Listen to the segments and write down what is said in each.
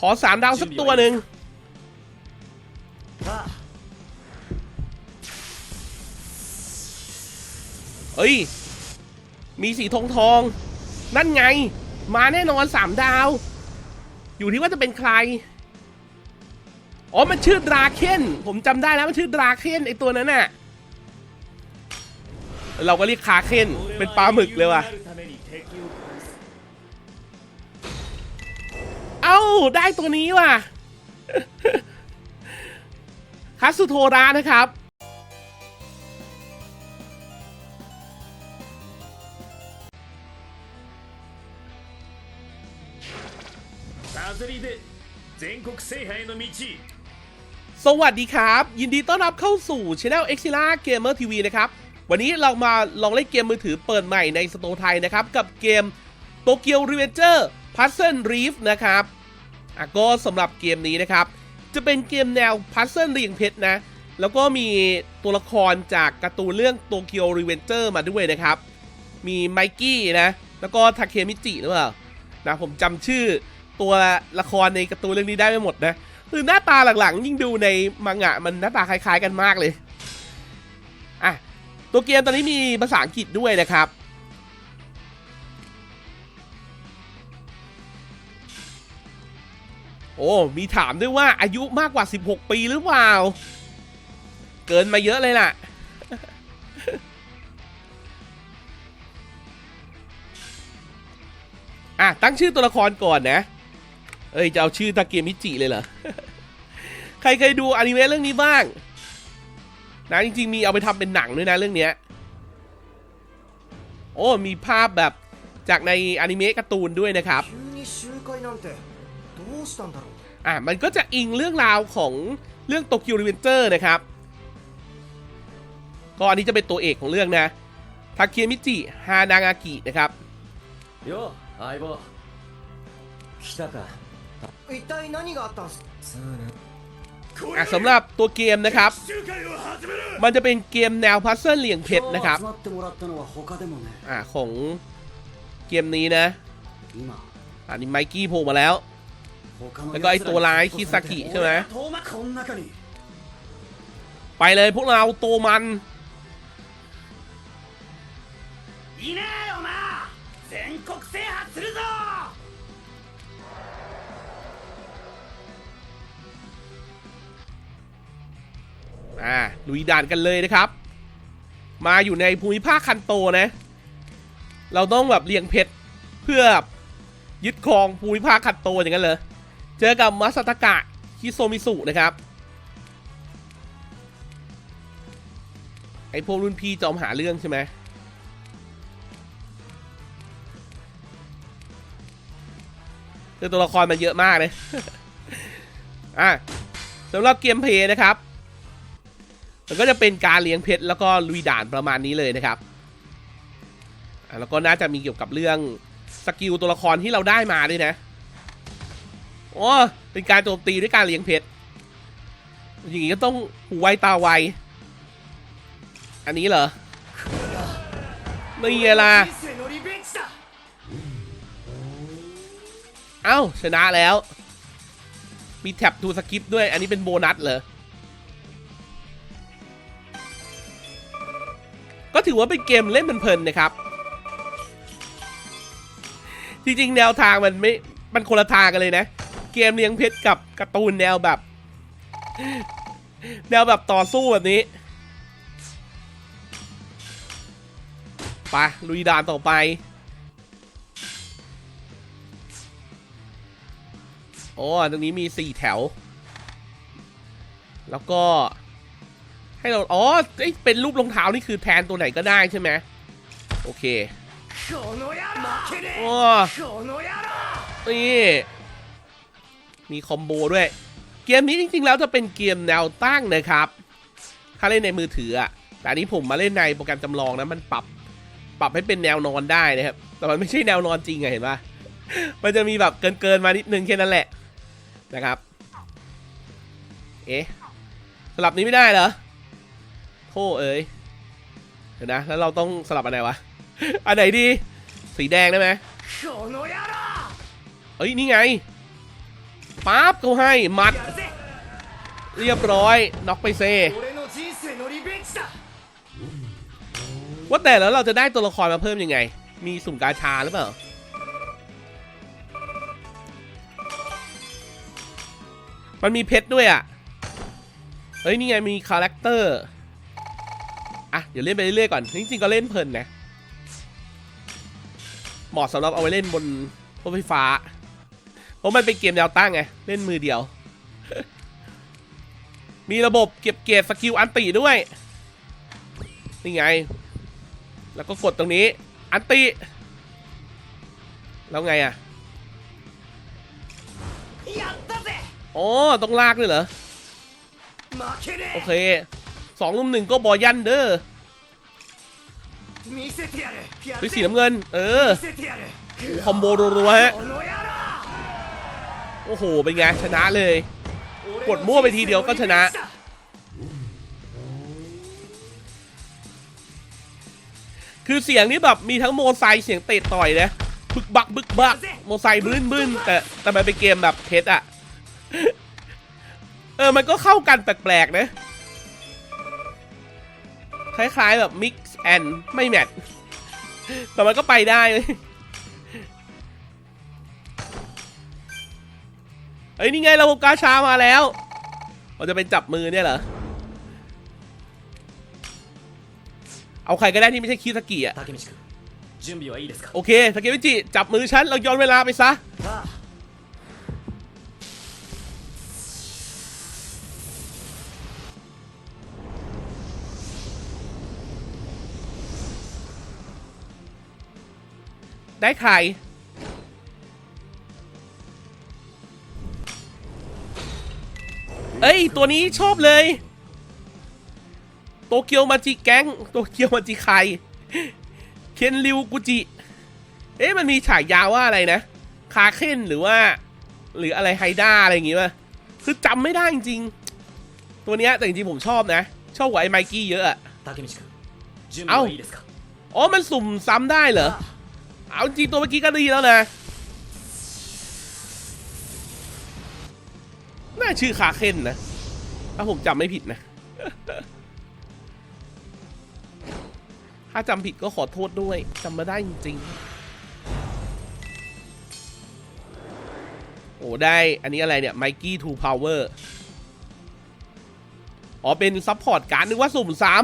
ขอสามดาวสักตัวหนึ่งเฮ้ย มีสีทองทอง นั่นไง มาแน่นอนสามดาว อยู่ที่ว่าจะเป็นใคร อ๋อ มันชื่อดราเคนผมจำได้แล้วมันชื่อดราเคนไอตัวนั้นน่ะ เราก็เรียกคาเคนเป็นปลาหมึกเลยว่ะ ได้ตัวนี้ว่ะคัสุโทรานะครับสวัสดีครับ ยินดีต้อนรับเข้าสู่ Channel e x i l a Gamer TV นะครับ วันนี้เรามาลองเล่นเกมมือถือเปิดใหม่ในสโตไทยนะครับ กับเกมโตเกียวรีเวนเจอร์พัซเซิรีฟนะครับ อะก็สำหรับเกมนี้นะครับ จะเป็นเกมแนว Puzzle เรียงเพชรนะ แล้วก็มีตัวละครจากการ์ตูนเรื่อง Tokyo Revenger มาด้วยนะครับ มีไมกี้นะ แล้วก็ทาเคมิจิหรือเปล่านะผมจำชื่อตัวละครในการ์ตูนเรื่องนี้ได้ไม่หมดนะคือหน้าตาหลังๆ ยิ่งดูในมังงะมันหน้าตาคล้ายๆกันมากเลย อะ ตัวเกมตอนนี้มีภาษาอังกฤษด้วยนะครับ โอ้ มีถามด้วยว่าอายุมากกว่า 16 ปีหรือเปล่า เกินมาเยอะเลยล่ะ อะ ตั้งชื่อตัวละครก่อนนะ เอ้ย จะเอาชื่อตาเกียมิจิเลยเหรอ ใครเคยดูอนิเมะเรื่องนี้บ้าง นะจริง ๆ มีเอาไปทำเป็นหนังด้วยนะเรื่องเนี้ย โอ้ มีภาพแบบจากในอนิเมะการ์ตูนด้วยนะครับ อ่ะ มันก็จะอิงเรื่องราวของเรื่องโตเกียวรีเวนเจอร์นะครับ ก็อันนี้จะเป็นตัวเอกของเรื่องนะทาเคียมิจิ ฮานางากินะครับ よ相棒来たか一体何があったんすそうね อ่ะสำหรับตัวเกมนะครับ 集会を始める มันจะเป็นเกมแนวพัซเซิลเหลี่ยงเพชรนะครับ 今日集まってもらったのは他でもね อ่ะของเกมนี้นะ 今 อันนี้ไมกี้โผล่มาแล้ว 他の แล้วก็ไอตัวร้ายคิซากิใช่ไหมไปเลยพวกเราโตมันอ่าลุยด่านกันเลยนะครับ มาอยู่ในภูมิภาคคันโตนะ เราต้องแบบเลี้ยงเพชรเพื่อยึดครองภูมิภาคคันโตอย่างนั้นเลย เจอกับมัสตากะคิโซมิสุนะครับไอพวกรุ่นพี่จอมหาเรื่องใช่ไหมคือตัวละครมันเยอะมากเลยอะสำหรับเกมเพย์นะครับ มันก็จะเป็นการเลี้ยงเพชรแล้วก็ลุยด่านประมาณนี้เลยนะครับ แล้วก็น่าจะมีเกี่ยวกับเรื่องสกิลตัวละครที่เราได้มาด้วยนะ โอ้เป็นการโจมตีด้วยการเลี้ยงเพชร อย่างงี้ก็ต้องหูไวตาไว อันนี้เหรอ นี่ไงล่ะ เอ้า ชนะแล้ว มีแท็บทูสกิปด้วย อันนี้เป็นโบนัสเหรอ ก็ถือว่าเป็นเกมเล่นเพลินนะครับ จริงๆ แนวทางมันไม่ มันคนละทางกันเลยนะ เกมเลี้ยงเพชรกับการ์ตูนแนวแบบ แนวแบบต่อสู้แบบนี้ไปลุยด่านต่อไป โอ้ตรงนี้มีสี่แถว แล้วก็ ให้เรา อ๋อเป็นรูปรองเท้านี่คือแทนตัวไหนก็ได้ใช่ไหมโอเคโอ้นี่ มีคอมโบด้วย เกมนี้จริงๆ แล้วจะเป็นเกมแนวตั้งนะครับ ถ้าเล่นในมือถืออะแต่นี้ผมมาเล่นในโปรแกรมจำลองนะมันปรับปรับให้เป็นแนวนอนได้นะครับ แต่มันไม่ใช่แนวนอนจริงไงเห็นปะมันจะมีแบบเกินเกินมานิดนึงแค่นั้นแหละนะครับ เอ๊ะสลับนี้ไม่ได้เหรอโธ่เอ้ยเห็นยนะ แล้วเราต้องสลับอะไรวะ อันไหนดี สีแดงได้ไหมเฮ้ย นี่ไง ปั๊บเขาให้มัด เรียบร้อยน็อกไปเซว่าแต่แล้วเราจะได้ตัวละครมาเพิ่มยังไง มีสุ่มกาชาหรือเปล่ามันมีเพชรด้วยอะ เฮ้ย นี่ไงมีคาแรคเตอร์ อะ เดี๋ยวเล่นไปเรื่อยๆก่อน จริงๆ ก็เล่นเพลินนะ เหมาะสำหรับเอาไว้เล่นบนรถไฟฟ้า เพราะมันเป็นเกมแนวตั้งไง เล่นมือเดียว มีระบบเก็บเกรดสกิลอันติด้วย นี่ไง แล้วก็กดตรงนี้ อันติ แล้วไงอะอ๋อต้องลากเลยเหรอ โอเคสองลุมหนึ่งก็บอยันเด้อสีน้ำเงิน เออ คอมโบรัวๆฮะ โอ้โห เป็นไง ชนะเลย กดมั่วไปทีเดียวก็ชนะ คือเสียงนี่แบบมีทั้งโมไซเสียงเตะต่อยนะบึกบักบึกบักโมไซบึ้นบึ้นแต่แต่มันเป็นเกมแบบเพชรอะเออ มันก็เข้ากันแปลกๆนะ คล้ายๆแบบ mix and ไม่แมทแต่มันก็ไปได้เลย เฮ้ยนี่ไงระบบกาชามาแล้วเราจะเป็นจับมือเนี่ยเหรอ เอาใครก็ได้ที่ไม่ใช่คิสกิอะโอเคทาเกมิจิจับมือฉันเราย้อนเวลาไปซะ ได้ใคร เอ้ย ตัวนี้ชอบเลย โตเกียวมาจิแก๊งโตเกียวมาจิใครเคนริวกุจิ เอ๊ะมันมีฉายาว่าอะไรนะ คาเคนหรือว่า หรืออะไรไฮด้าอะไรอย่างงี้ป่ะคือจำไม่ได้จริง ตัวเนี้ยแต่จริงผมชอบนะ ชอบกว่าไอ้ไมกี้เยอะอะเอาอ๋อมันสุ่มซ้ำได้เหรอ เอาจริงตัวเมื่อกี้ก็ดีแล้วนะ น่าชื่อคาเคนนะ ถ้าผมจำไม่ผิดนะ ถ้าจำผิดก็ขอโทษด้วยจำไม่ได้จริงๆ โอ้ได้ อันนี้อะไรเนี่ยไมกี้ทูพาวเวอร์อ๋อ เป็นซัพพอร์ตการดนึกว่าสุ่มซ้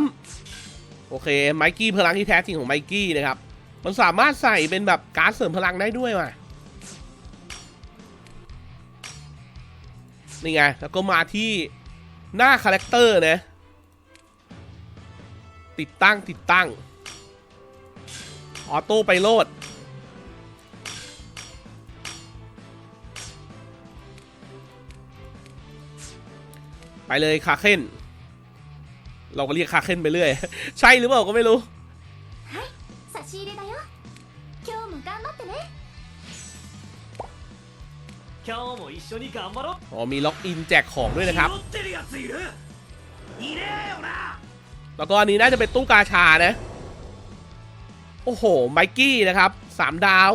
ำโอเคไมกี้พลังที่แท้จริงของไมกี้นะครับ มันสามารถใส่เป็นแบบการ์ดเสริมพลังได้ด้วยว่ะ นี่ไง แล้วก็มาที่หน้าคาแรคเตอร์นะ ติดตั้งติดตั้ง ออโต้ไปโลด ไปเลยคาเค้น เราก็เรียกคาเค้นไปเรื่อย ใช่หรือเปล่าก็ไม่รู้ อ๋อมีล็อกอินแจกของด้วยนะครับ แล้วก็อันนี้น่าจะเป็นตู้กาชานะ โอ้โห ไมกี้นะครับสามดาว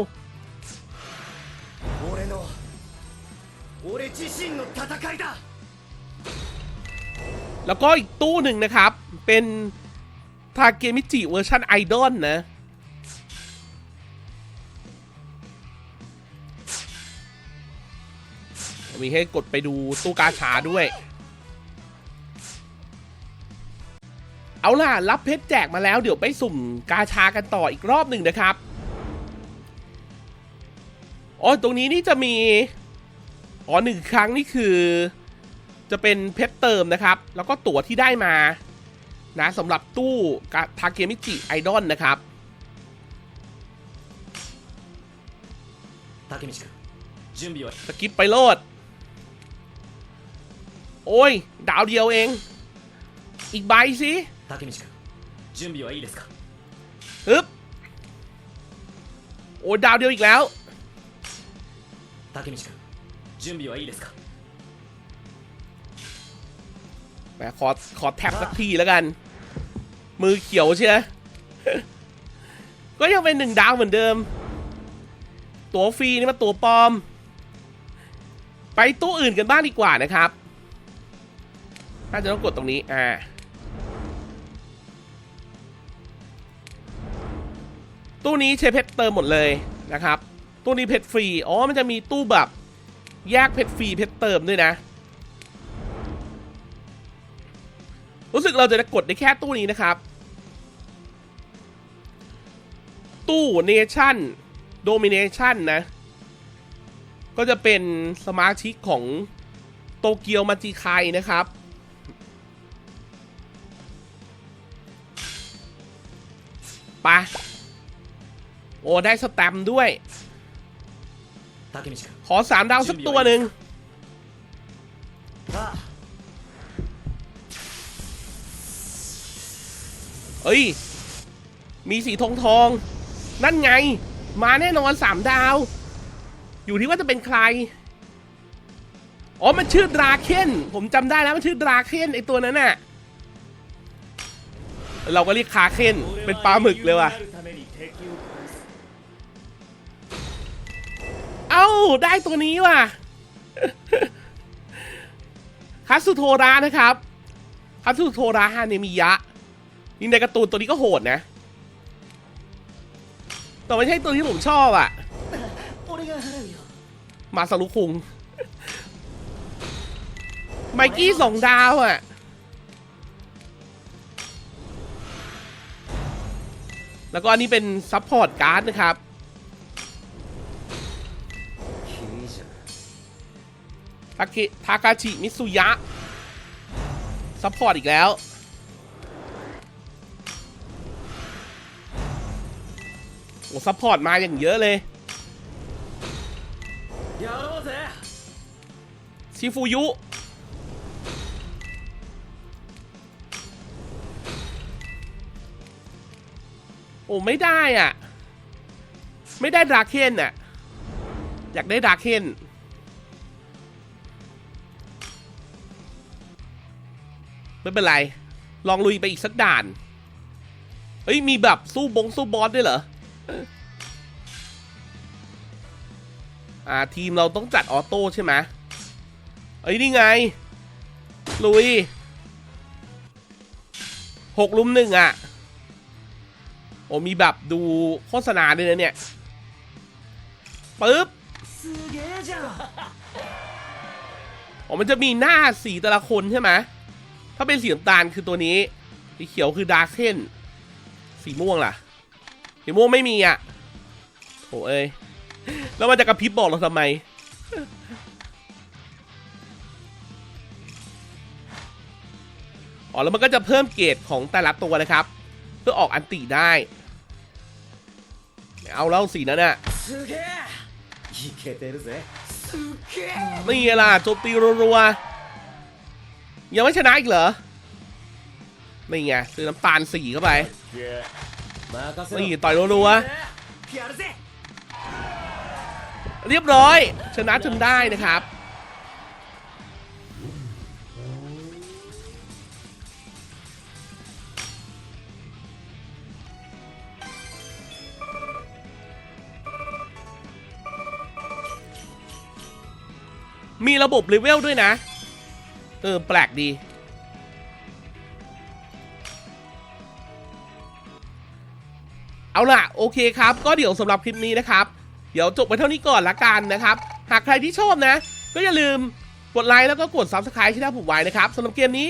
แล้วก็อีกตู้หนึ่งนะครับ เป็นทาเกมิจิเวอร์ชันไอดอลนะ มีให้กดไปดูตู้กาชาด้วย เอาล่ะ รับเพชรแจกมาแล้วเดี๋ยวไปสุ่มกาชากันต่ออีกรอบหนึ่งนะครับอ๋อตรงนี้นี่จะมีอ๋อหนึ่งครั้งนี่คือ จะเป็นเพชรเติมนะครับ แล้วก็ตั๋วที่ได้มานะสำหรับตู้ทาเกมิจิไอดอลนะครับทาสกิปไปโลด โอ้ย ดาวเดียวเอง อีกใบสิทาเคมิชิคุจุนบิวะอีเดสคะฮึบโอ้ดาวเดียวอีกแล้วทาเคมิชิคุจุนบีว่าดีแหมขอขอแท็บสักทีแล้วกัน มือเขียวเชียก็ยังเป็นหนึ่งดาวเหมือนเดิม ตัวฟรีนี่มาตัวปลอม ไปตู้อื่นกันบ้างดีกว่านะครับ น่าจะต้องกดตรงนี้ อ่า ตู้นี้ใช้เพชรเติมหมดเลยนะครับ ตู้นี้เพชรฟรี อ๋อ มันจะมีตู้แบบแยกเพชรฟรีเพชรเติมด้วยนะ รู้สึกเราจะกดได้แค่ตู้นี้นะครับ ตู้เนชั่นโดมิเนชั่นนะ ก็จะเป็นสมาชิกของโตเกียวมาจิไคนะครับ โอ้ได้สแตมด้วย ขอสามดาวสักตัวหนึ่งเอ้ย มีสีทองทอง นั่นไง มาแน่นอนสามดาว อยู่ที่ว่าจะเป็นใคร อ๋อ มันชื่อดราเคนผมจำได้แล้วมันชื่อดราเคนไอตัวนั้นน่ะ เราก็เรียกคาเคนเป็นปลาหมึกเลยว่ะ เอ้า ได้ตัวนี้ว่ะคัตสุโทระนะครับคัตสุโทระฮาเนมิยะ นี่ในกระตูนตัวนี้ก็โหดนะ แต่ไม่ใช่ตัวที่ผมชอบอะ่ะมาสรุคุง ไมกี้สองดาวอะ่ะแล้วก็อันนี้เป็นซัพพอร์ตการ์ดนะครับ ทาเกทากาชิมิสุยะซัพพอร์ตอีกแล้ว โอ้ซัพพอร์ตมาอย่างเยอะเลยชิฟูยุโอ้ ไม่ได้อะ ไม่ได้ดราเคนอะ อยากได้ดราเคน ไม่เป็นไร ลองลุยไปอีกสักด่าน เอ้ย มีแบบสู้บงสู้บอสด้วยเหรอ อ่า ทีมเราต้องจัดออโต้ใช่ไหมเอ้ย นี่ไง ลุยหกลุมหนึ่งอะ โอ้มีแบบดูโฆษณาด้วยนะเนี่ยปึ๊บโอ้มันจะมีหน้าสีแต่ละคนใช่ไหม ถ้าเป็นสีน้ำตาลคือตัวนี้ สีเขียวคือดาร์เซนสีม่วงล่ะ สีม่วงไม่มีอะโถเอ้ย แล้วมันจะกระพริบบอกเราทำไม อ๋อ แล้วมันก็จะเพิ่มเกรดของแต่ละตัวนะครับ เพื่อออกอันติได้ เอาแล้วสีนั้นอะนี่ะไรโจมตีรัวๆ ยังไม่ชนะอีกเหรอ ไม่ไงซื้อน้ำตาลสีเข้าไปนี่ต่อยรัวๆเรียบร้อย ชนะจนได้นะครับ มีระบบเลเวลด้วยนะ เออ แปลกดี เอาล่ะ โอเคครับ ก็เดี๋ยวสำหรับคลิปนี้นะครับ เดี๋ยวจบไปเท่านี้ก่อนละกันนะครับ หากใครที่ชอบนะ ก็อย่าลืมกดไลค์แล้วก็กด Subscribe ที่หน้าผมไว้นะครับสำหรับเกมนี้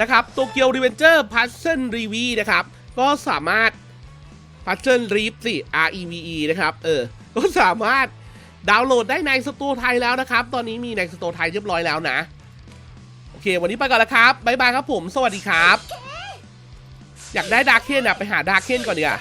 นะครับโตเกียวรีเวนเจอร์พัซเซิลรีวีนะครับ ก็สามารถพัซเซิลรีฟสิ R E V E นะครับ เออ ก็สามารถดาวน์โหลดได้ในสตร์ไทยแล้วนะครับ ตอนนี้มีในสตร์ไทยเรียบร้อยแล้วนะ เค วันนี้ไปก่อนแล้วครับ บ๊ายบายครับผม สวัสดีครับ อยากได้ดาร์เคนอะไปหาดาร์เคนก่อนดีกว่า